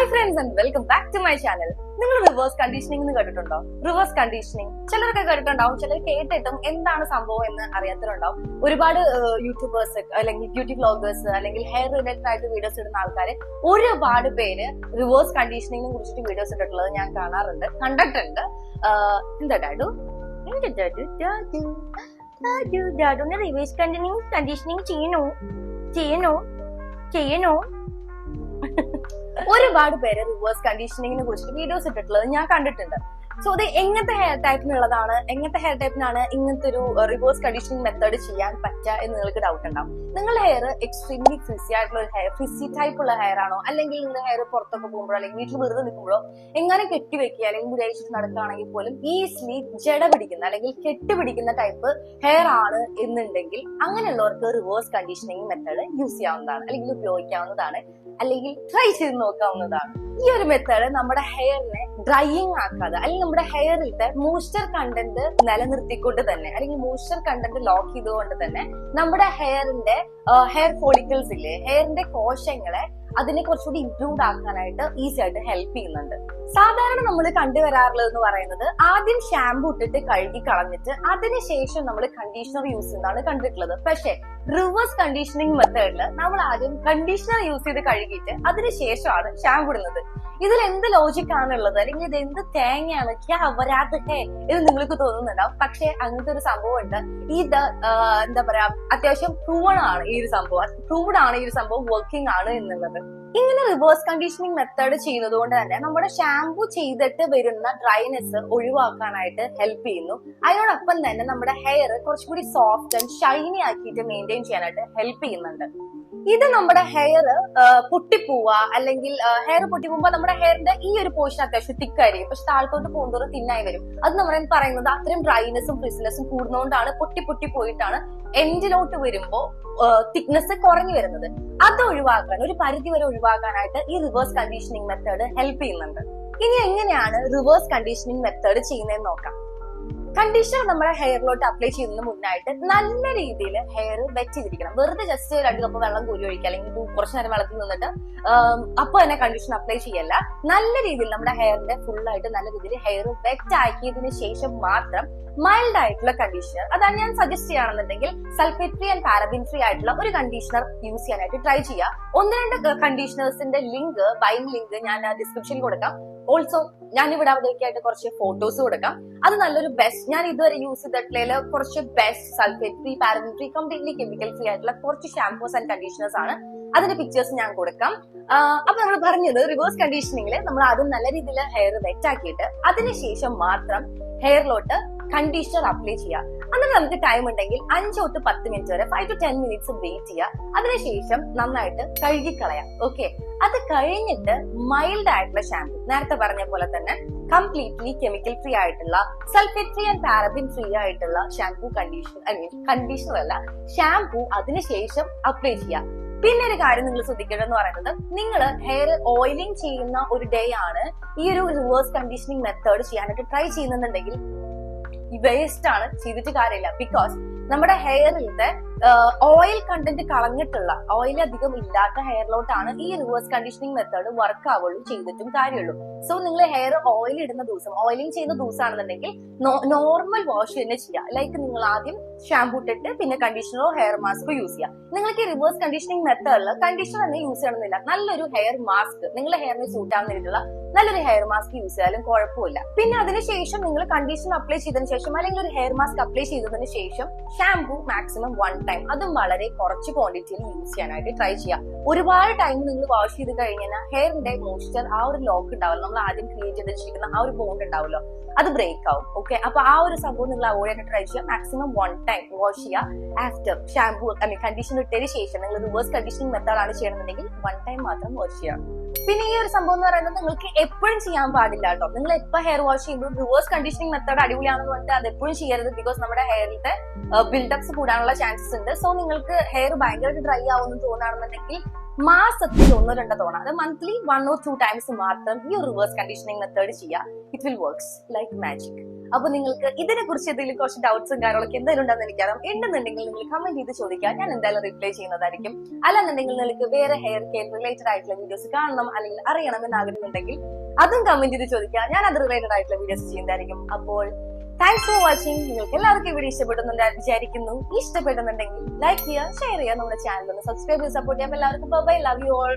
Hi friends and welcome back to my channel നിങ്ങൾ reverse conditioning കേട്ടിട്ടുണ്ടോ? Reverse conditioning ചിലരൊക്കെ കേട്ടിട്ടുണ്ടാവും ചിലർ കേട്ടിട്ടും എന്താണ് സംഭവം എന്ന് അറിയാത്തവരുണ്ടാവും. ഒരുപാട് യൂട്യൂബേഴ്സ് അല്ലെങ്കിൽ ബ്യൂട്ടി ബ്ലോഗേഴ്സ് അല്ലെങ്കിൽ ഹെയർ റിലേറ്റഡ് ആയിട്ട് വീഡിയോസ് ഇടുന്ന ആൾക്കാർ ഒരുപാട് പേര് റിവേഴ്സ് കണ്ടീഷനിങ്ങിനെ കുറിച്ചിട്ട് വീഡിയോസ് ഇട്ടിട്ടുള്ളത് ഞാൻ കാണാറുണ്ട് കണ്ടിട്ടുണ്ട്. എന്താ ഡാഡു? എന്താ Dadu? Dadu? Dadu reverse conditioning conditioning ചെയ്യണോ? ചെയ്യണോ? ചെയ്യണോ? ഒരുപാട് പേര് റിവേഴ്സ് കണ്ടീഷനിങ്ങിനെ കുറിച്ചിട്ട് വീഡിയോസ് ഇട്ടിട്ടുള്ളത് ഞാൻ കണ്ടിട്ടുണ്ട്. സോ അത് എങ്ങനത്തെ ഹെയർ ടൈപ്പിനുള്ളതാണ് എങ്ങനത്തെ ഹെയർ ടൈപ്പിനാണ് ഇങ്ങനത്തെ ഒരു റിവേഴ്സ് കണ്ടീഷനിങ് മെത്തേഡ് ചെയ്യാൻ പറ്റുക എന്ന് നിങ്ങൾക്ക് ഡൗട്ട് ഉണ്ടാവും. നിങ്ങളുടെ ഹെയർ എക്സ്ട്രീംലി ഫ്രിസി ആയിട്ടുള്ള ഒരു ഹെയർ ടൈപ്പ് ഉള്ള ഹെയർ ആണോ? അല്ലെങ്കിൽ നിങ്ങളുടെ ഹെയർ പുറത്തൊക്കെ പോകുമ്പോഴോ അല്ലെങ്കിൽ വീട്ടിൽ വെറുതെ നിൽക്കുമ്പോഴോ എങ്ങനെ കെട്ടിവെക്കുക അല്ലെങ്കിൽ മുരയിച്ചിട്ട് നടക്കുകയാണെങ്കിൽ പോലും ഈസിലി ജട പിടിക്കുന്ന അല്ലെങ്കിൽ കെട്ടിപിടിക്കുന്ന ടൈപ്പ് ഹെയർ ആണ് എന്നുണ്ടെങ്കിൽ അങ്ങനെയുള്ളവർക്ക് റിവേഴ്സ് കണ്ടീഷനിങ് മെത്തേഡ് യൂസ് ചെയ്യാവുന്നതാണ് അല്ലെങ്കിൽ ഉപയോഗിക്കാവുന്നതാണ്. അല്ലെങ്കിൽ ട്രൈ ചെയ്ത് നോക്കാവുന്നതാണ്. ഈ ഒരു മെത്തേഡ് നമ്മുടെ ഹെയറിനെ ഡ്രൈയിങ് ആക്കാതെ അല്ലെങ്കിൽ നമ്മുടെ ഹെയറിലത്തെ മോയ്സ്ചർ കണ്ടന്റ് നിലനിർത്തിക്കൊണ്ട് തന്നെ അല്ലെങ്കിൽ മോയ്സ്ചർ കണ്ടന്റ് ലോക്ക് ചെയ്തുകൊണ്ട് തന്നെ നമ്മുടെ ഹെയറിന്റെ ഹെയർ ഫോളിക്കിൾസ് ഇല്ലേ ഹെയറിന്റെ കോശങ്ങളെ അതിനെ കുറച്ചുകൂടി ഇംപ്രൂവ് ആക്കാനായിട്ട് ഈസി ആയിട്ട് ഹെൽപ്പ് ചെയ്യുന്നുണ്ട്. സാധാരണ നമ്മൾ കണ്ടുവരാറുള്ളത് എന്ന് പറയുന്നത് ആദ്യം ഷാമ്പു ഇട്ടിട്ട് കഴുകി കളഞ്ഞിട്ട് അതിനുശേഷം നമ്മൾ കണ്ടീഷണർ യൂസ് ചെയ്യുന്നതാണ് കണ്ടിട്ടുള്ളത്. പക്ഷേ റിവേഴ്സ് കണ്ടീഷനിങ് മെത്തേഡിൽ നമ്മൾ ആദ്യം കണ്ടീഷണർ യൂസ് ചെയ്ത് കഴുകിയിട്ട് അതിനുശേഷമാണ് ഷാമ്പു ഇടുന്നത്. ഇതിൽ എന്ത് ലോജിക് ആണുള്ളത്? അല്ലെങ്കിൽ ഇത് എന്ത് തേങ്ങയാണ്? ക്യാ വരാത്ത എന്ന് നിങ്ങൾക്ക് തോന്നുന്നുണ്ടാവും. പക്ഷെ അങ്ങനത്തെ ഒരു സംഭവം ഉണ്ട് ഇത് എന്താ പറയാ അത്യാവശ്യം പ്രൂവൺ ആണ് ഈ ഒരു സംഭവം. പ്രൂവഡ് ആണ് ഈ ഒരു സംഭവം വർക്കിംഗ് ആണ് എന്നുള്ളത്. ഇങ്ങനെ റിവേഴ്സ് കണ്ടീഷനിങ് മെത്തേഡ് ചെയ്യുന്നത് കൊണ്ട് തന്നെ നമ്മുടെ ഷാംപൂ ചെയ്തിട്ട് വരുന്ന ഡ്രൈനെസ് ഒഴിവാക്കാനായിട്ട് ഹെൽപ്പ് ചെയ്യുന്നു. അതിനോടൊപ്പം തന്നെ നമ്മുടെ ഹെയർ കുറച്ചുകൂടി സോഫ്റ്റ് ആൻഡ് ഷൈനി ആക്കിയിട്ട് മെയിന്റെയിൻ ചെയ്യാനായിട്ട് ഹെൽപ്പ് ചെയ്യുന്നുണ്ട്. ഇത് നമ്മുടെ ഹെയർ പൊട്ടിപ്പോവുക അല്ലെങ്കിൽ ഹെയർ പൊട്ടിപ്പോകുമ്പോൾ നമ്മുടെ ഹെയറിന്റെ ഈ ഒരു പോർഷൻ അത്യാവശ്യം തിക്കായിരിക്കും. പക്ഷെ താഴ്ത്തോട്ട് പോകുന്നതോറും തിന്നായി വരും. അത് നമ്മൾ പറയുന്നത് അത്രയും ഡ്രൈനെസ്സും ഫ്രിസ്നെസ്സും കൂടുന്നതുകൊണ്ടാണ് പൊട്ടി പൊട്ടി പോയിട്ടാണ് എൻഡിലോട്ട് വരുമ്പോൾ തിക്നെസ് കുറഞ്ഞു വരുന്നത്. അത് ഒഴിവാക്കാൻ ഒരു പരിധി വരെ ഒഴിവാക്കാനായിട്ട് ഈ റിവേഴ്സ് കണ്ടീഷനിങ് മെത്തേഡ് ഹെൽപ്പ് ചെയ്യുന്നുണ്ട്. ഇനി എങ്ങനെയാണ് റിവേഴ്സ് കണ്ടീഷനിങ് മെത്തേഡ് ചെയ്യുന്നതെന്ന് നോക്കാം. കണ്ടീഷണർ നമ്മുടെ ഹെയറിലോട്ട് അപ്ലൈ ചെയ്യുന്നതിന് മുന്നായിട്ട് നല്ല രീതിയിൽ ഹെയർ വെറ്റ് ചെയ്തിരിക്കണം. വെറുതെ ജസ്റ്റ് രണ്ട് കപ്പ് വെള്ളം കോരി ഒഴിക്കുക അല്ലെങ്കിൽ കുറച്ച് നേരം വെള്ളത്തിൽ നിന്നിട്ട് അപ്പൊ തന്നെ കണ്ടീഷണർ അപ്ലൈ ചെയ്യല്ല. നല്ല രീതിയിൽ നമ്മുടെ ഹെയറിന്റെ ഫുൾ ആയിട്ട് നല്ല രീതിയിൽ ഹെയർ വെറ്റ് ആക്കിയതിന് ശേഷം മാത്രം മൈൽഡ് ആയിട്ടുള്ള കണ്ടീഷണർ അതാണ് ഞാൻ സജസ്റ്റ് ചെയ്യുകയാണെന്നുണ്ടെങ്കിൽ സൾഫേറ്റ് ആൻഡ് പാരബിൻ ഫ്രീ ആയിട്ടുള്ള ഒരു കണ്ടീഷണർ യൂസ് ചെയ്യാനായിട്ട് ട്രൈ ചെയ്യുക. ഒന്ന് രണ്ട് കണ്ടീഷണേഴ്സിന്റെ ലിങ്ക് ബൈങ് ലിങ്ക് ഞാൻ ഡിസ്ക്രിപ്ഷനിൽ കൊടുക്കാം. ഓൾസോ ഞാൻ ഇവിടെ അവിടേക്കായിട്ട് കുറച്ച് ഫോട്ടോസ് കൊടുക്കാം. അത് നല്ലൊരു ബെസ്റ്റ് ഞാൻ ഇതുവരെ യൂസ് ചെയ്തിട്ടുള്ള കുറച്ച് best sulphate free paraben free completely chemical free ആയിട്ടുള്ള കുറച്ച് ഷാംപൂസ് ആൻഡ് കണ്ടീഷണേഴ്സ് ആണ്. അതിന്റെ പിക്ചേഴ്സ് ഞാൻ കൊടുക്കാം. അപ്പൊ നമ്മൾ പറഞ്ഞത് റിവേഴ്സ് കണ്ടീഷനിങ്ങിൽ നമ്മൾ ആദ്യം നല്ല രീതിയിൽ ഹെയർ വെറ്റ് ആക്കിയിട്ട് അതിനുശേഷം മാത്രം ഹെയറിലോട്ട് കണ്ടീഷണർ അപ്ലൈ ചെയ്യുക. എന്നിട്ട് നമുക്ക് ടൈം ഉണ്ടെങ്കിൽ അഞ്ച് തൊട്ട് പത്ത് മിനിറ്റ് വരെ five to ten minutes wait ചെയ്യുക. അതിനുശേഷം നന്നായിട്ട് കഴുകിക്കളയാം. ഓക്കെ അത് കഴിഞ്ഞിട്ട് മൈൽഡ് ആയിട്ടുള്ള ഷാമ്പു നേരത്തെ പറഞ്ഞ പോലെ തന്നെ കംപ്ലീറ്റ്ലി കെമിക്കൽ ഫ്രീ ആയിട്ടുള്ള sulphate free and paraben free ആയിട്ടുള്ള shampoo condition I mean conditioner അല്ല ഷാംപു അതിനുശേഷം അപ്ലൈ ചെയ്യുക. പിന്നെ ഒരു കാര്യം നിങ്ങൾ ശ്രദ്ധിക്കേണ്ടതെന്ന് പറയുന്നത് നിങ്ങൾ ഹെയർ ഓയിലിംഗ് ചെയ്യുന്ന ഒരു ഡേ ആണ് ഈ ഒരു റിവേഴ്സ് കണ്ടീഷനിങ് മെത്തേഡ് ചെയ്യാനായിട്ട് ട്രൈ ചെയ്യുന്നുണ്ടെങ്കിൽ വേസ്റ്റ് ആണ് ചെയ്തിട്ട് കാര്യമില്ല. ബിക്കോസ് നമ്മുടെ ഹെയറിലത്തെ ഓയിൽ കണ്ടന്റ് കളഞ്ഞിട്ടുള്ള ഓയിൽ അധികം ഇല്ലാത്ത ഹെയറിലോട്ടാണ് ഈ റിവേഴ്സ് കണ്ടീഷനിങ് മെത്തേഡ് വർക്ക് ആവുള്ളൂ ചെയ്തിട്ടും കാര്യമുള്ളൂ. സോ നിങ്ങൾ ഹെയർ ഓയിൽ ഇടുന്ന ദിവസം ഓയിലിംഗ് ചെയ്യുന്ന ദിവസമാണെന്നുണ്ടെങ്കിൽ നോർമൽ വാഷ് തന്നെ ചെയ്യുക. ലൈക്ക് നിങ്ങൾ ആദ്യം ഷാമ്പൂ ഇട്ടിട്ട് പിന്നെ കണ്ടീഷണറോ ഹെയർ മാസ്കോ യൂസ് ചെയ്യുക. നിങ്ങൾക്ക് ഈ റിവേഴ്സ് കണ്ടീഷനിങ് മെത്തേഡിൽ കണ്ടീഷണർ തന്നെ യൂസ് ചെയ്യണമെന്നില്ല. നല്ലൊരു ഹെയർ മാസ്ക് നിങ്ങളുടെ ഹെയറിന് സൂട്ട് ആവുന്ന രീതിയിലുള്ള നല്ലൊരു ഹെയർ മാസ്ക് യൂസ് ചെയ്താലും കുഴപ്പമില്ല. പിന്നെ അതിനുശേഷം നിങ്ങൾ കണ്ടീഷണർ അപ്ലൈ ചെയ്തതിനു ശേഷം അല്ലെങ്കിൽ ഒരു ഹെയർ മാസ്ക് അപ്ലൈ ചെയ്തതിനു ശേഷം ഷാംപൂ മാക്സിമം വൺ ടൈം അതും വളരെ കുറച്ച് ക്വാണ്ടിറ്റിയിൽ യൂസ് ചെയ്യാനായിട്ട് ട്രൈ ചെയ്യാം. ഒരുപാട് ടൈം നിങ്ങൾ വാഷ് ചെയ്ത് കഴിഞ്ഞാൽ ഹെയറിന്റെ മോയ്സ്ചർ ആ ഒരു ലോക്ക് ഉണ്ടാവില്ല നമ്മൾ ആദ്യം ക്രിയേറ്റ് ചെയ്ത് വെച്ചിരിക്കുന്ന ആ ഒരു ബോണ്ട് ഉണ്ടാവുമല്ലോ അത് ബ്രേക്ക് ആവും. ഓക്കെ അപ്പൊ ആ ഒരു സംഭവം നിങ്ങൾ അവോയ്ഡ് ചെയ്യാൻ ട്രൈ ചെയ്യുക മാക്സിമം വൺ ടൈം വാഷ് ചെയ്യുക after shampoo I mean conditioner ഇട്ടതിന് ശേഷം നിങ്ങൾ റിവേഴ്സ് കണ്ടീഷനിങ് മെത്തേഡാണ് ചെയ്യണമെന്നുണ്ടെങ്കിൽ വൺ ടൈം മാത്രം വാഷ് ചെയ്യാം. പിന്നെ ഈ ഒരു സംഭവം എന്ന് പറയുന്നത് നിങ്ങൾക്ക് എപ്പോഴും ചെയ്യാൻ പാടില്ല കേട്ടോ നിങ്ങൾ എപ്പോ ഹെയർ വാഷ് ചെയ്യുമ്പോൾ റിവേഴ്സ് കണ്ടീഷനിങ് മെത്തേഡ് അടിപൊളിയാണെന്ന് പറഞ്ഞിട്ട് അത് എപ്പോഴും ചെയ്യരുത് ബിക്കോസ് നമ്മുടെ ഹെയറിന്റെ ബിൽഡപ്സ് കൂടാനുള്ള ചാൻസസ് ഉണ്ട്. സോ നിങ്ങൾക്ക് ഹെയർ ഭയങ്കരമായിട്ട് ഡ്രൈ ആവുമെന്ന് തോന്നുകയാണെന്നുണ്ടെങ്കിൽ മാസത്തിൽ ഒന്നോ രണ്ടോ തവണ അത് monthly one or two times മാത്രം ഈ റിവേഴ്സ് കണ്ടീഷനിങ് മെത്തേഡ് ചെയ്യുക it will works like magic അപ്പൊ നിങ്ങൾക്ക് ഇതിനെ കുറിച്ച് എന്തെങ്കിലും കുറച്ച് ഡൗട്ട്സും കാര്യങ്ങളൊക്കെ എന്തായാലും ഉണ്ടെന്ന് എനിക്കറിയാം. ഉണ്ടെന്നുണ്ടെങ്കിൽ നിങ്ങൾ കമന്റ് ചെയ്ത് ചോദിക്കാം. ഞാൻ എന്തായാലും റിപ്ലൈ ചെയ്യുന്നതായിരിക്കും. അല്ലാന്നുണ്ടെങ്കിൽ നിങ്ങൾക്ക് വേറെ ഹെയർ കെയർ റിലേറ്റഡ് ആയിട്ടുള്ള വീഡിയോസ് കാണണം അല്ലെങ്കിൽ അറിയണം എന്ന് ആഗ്രഹമുണ്ടെങ്കിൽ അതും കമന്റ് ചെയ്ത് ചോദിക്കാം. ഞാൻ അത് റിലേറ്റഡ് ആയിട്ടുള്ള വീഡിയോസ് ചെയ്യുന്നതായിരിക്കും. അപ്പോൾ താങ്ക്സ് ഫോർ വാച്ചിങ് നിങ്ങൾക്ക് എല്ലാവർക്കും വീഡിയോ ഇഷ്ടപ്പെടുന്നുണ്ട് വിചാരിക്കുന്നു. ഇഷ്ടപ്പെടുന്നുണ്ടെങ്കിൽ ലൈക്ക് ചെയ്യുക ഷെയർ ചെയ്യുക. നമ്മുടെ ചാനൽ ഒന്ന് സബ്സ്ക്രൈബ് ചെയ്ത് സപ്പോർട്ട് ചെയ്യാം എല്ലാവർക്കും ബൈ ലവ് യു ഓൾ